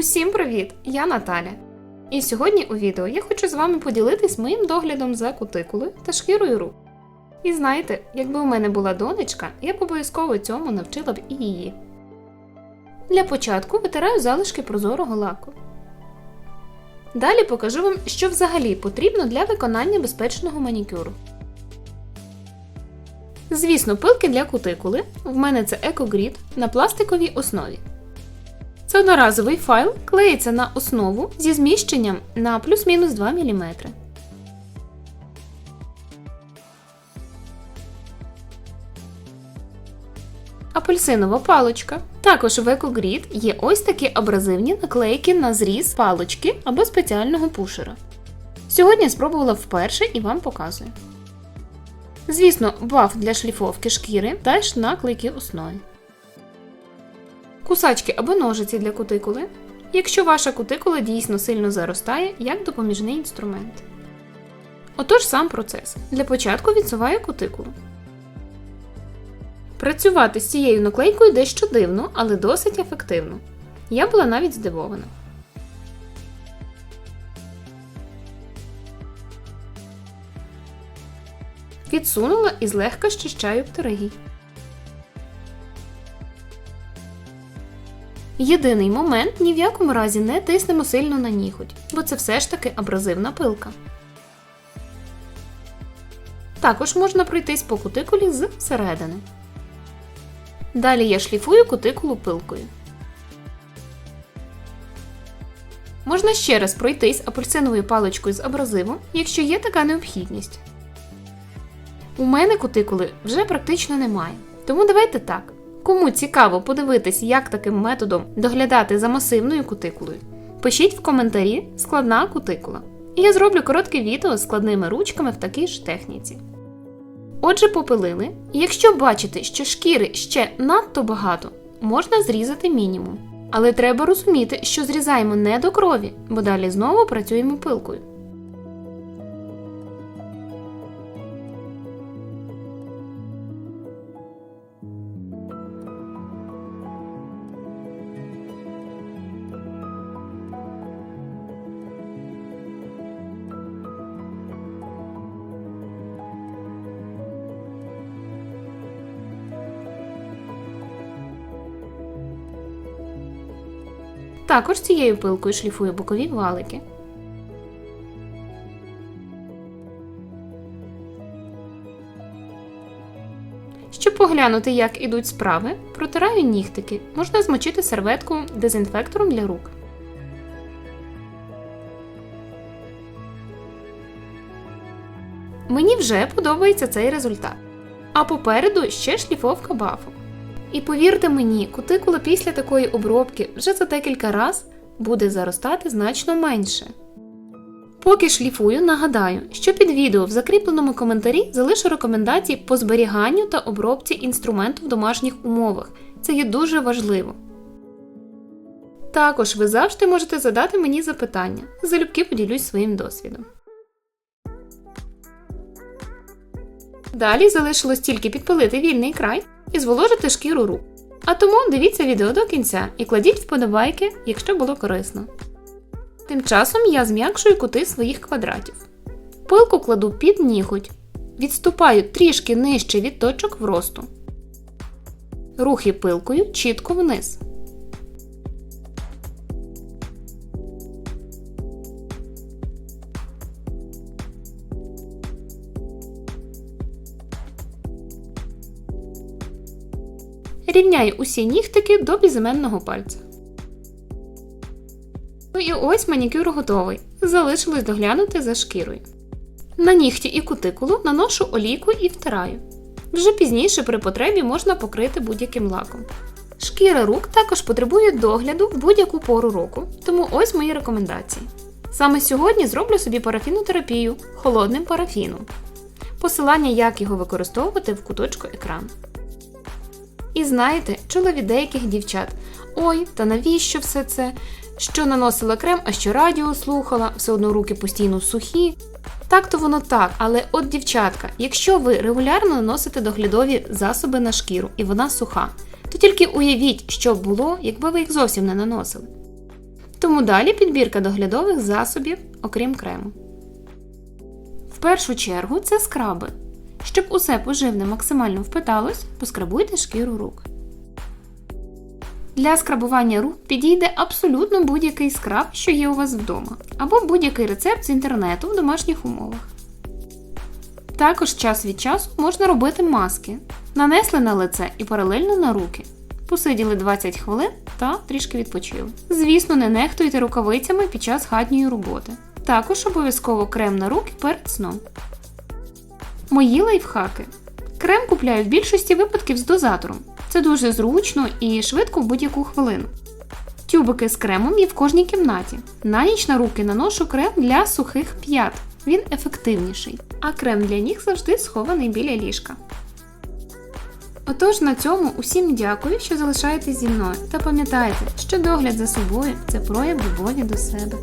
Усім привіт! Я Наталя. І сьогодні у відео я хочу з вами поділитись моїм доглядом за кутикулою та шкірою рук. І знаєте, якби у мене була донечка, я б обов'язково цьому навчила б і її. Для початку витираю залишки прозорого лаку. Далі покажу вам, що взагалі потрібно для виконання безпечного манікюру. Звісно, пилки для кутикули. В мене це EcoGrid на пластиковій основі. Це одноразовий файл клеїться на основу зі зміщенням на плюс-мінус 2 мм. Апельсинова паличка. Також в EcoGrid є ось такі абразивні наклейки на зріз палички або спеціального пушера. Сьогодні спробувала вперше і вам показую. Звісно, баф для шліфовки шкіри теж на клейкій основі. Кусачки або ножиці для кутикули, якщо ваша кутикула дійсно сильно заростає як допоміжний інструмент. Отож сам процес. Для початку відсуваю кутикулу. Працювати з цією наклейкою дещо дивно, але досить ефективно. Я була навіть здивована. Відсунула і злегка щищаю птеригій. Єдиний момент ні в якому разі не тиснемо сильно на ніготь, бо це все ж таки абразивна пилка. Також можна пройтись по кутикулі з середини. Далі я шліфую кутикулу пилкою. Можна ще раз пройтись апельсиновою паличкою з абразивом, якщо є така необхідність. У мене кутикули вже практично немає. Тому давайте так. Кому цікаво подивитись, як таким методом доглядати за масивною кутикулою, пишіть в коментарі складна кутикула. І я зроблю коротке відео з складними ручками в такій ж техніці. Отже, попилили, якщо бачите, що шкіри ще надто багато, можна зрізати мінімум. Але треба розуміти, що зрізаємо не до крові, бо далі знову працюємо пилкою. Також цією пилкою шліфую бокові валики. Щоб поглянути, як ідуть справи, протираю нігтики. Можна змочити серветку дезінфектором для рук. Мені вже подобається цей результат. А попереду ще шліфовка бафу. І повірте мені, кутикула після такої обробки вже за декілька раз буде заростати значно менше. Поки шліфую, нагадаю, що під відео в закріпленому коментарі залишу рекомендації по зберіганню та обробці інструменту в домашніх умовах. Це є дуже важливо. Також ви завжди можете задати мені запитання. Залюбки поділюсь своїм досвідом. Далі залишилось тільки підпалити вільний край і зволожити шкіру рук. А тому дивіться відео до кінця і кладіть вподобайки, якщо було корисно. Тим часом я зм'якшую кути своїх квадратів. Пилку кладу під ніготь. Відступаю трішки нижче від точок вросту. Рухи пилкою чітко вниз. Рівняю усі нігтики до безіменного пальця. Ну і ось манікюр готовий. Залишилось доглянути за шкірою. На нігті і кутикулу наношу олійку і втираю. Вже пізніше при потребі можна покрити будь-яким лаком. Шкіра рук також потребує догляду в будь-яку пору року, тому ось мої рекомендації. Саме сьогодні зроблю собі парафінотерапію холодним парафіном. Посилання, як його використовувати в куточку екрану. І знаєте, чула від деяких дівчат: ой, та навіщо все це? Що наносила крем, а що радіо слухала, все одно руки постійно сухі. Так то воно так, але от дівчатка, якщо ви регулярно наносите доглядові засоби на шкіру і вона суха, то тільки уявіть, що було, якби ви їх зовсім не наносили. Переходимо далі підбірка доглядових засобів, окрім крему. В першу чергу це скраби. Щоб усе поживне максимально впиталось, поскрабуйте шкіру рук. Для скрабування рук підійде абсолютно будь-який скраб, що є у вас вдома, або будь-який рецепт з інтернету в домашніх умовах. Також час від часу можна робити маски. Нанесли на лице і паралельно на руки. Посиділи 20 хвилин та трішки відпочили. Звісно, не нехтуйте рукавицями під час хатньої роботи. Також обов'язково крем на руки перед сном. Мої лайфхаки. Крем купляю в більшості випадків з дозатором. Це дуже зручно і швидко в будь-яку хвилину. Тюбики з кремом є в кожній кімнаті. На ніч на руки наношу крем для сухих п'ят. Він ефективніший. А крем для ніг завжди схований біля ліжка. Отож, на цьому усім дякую, що залишаєтесь зі мною. Та пам'ятайте, що догляд за собою це прояв любові до себе.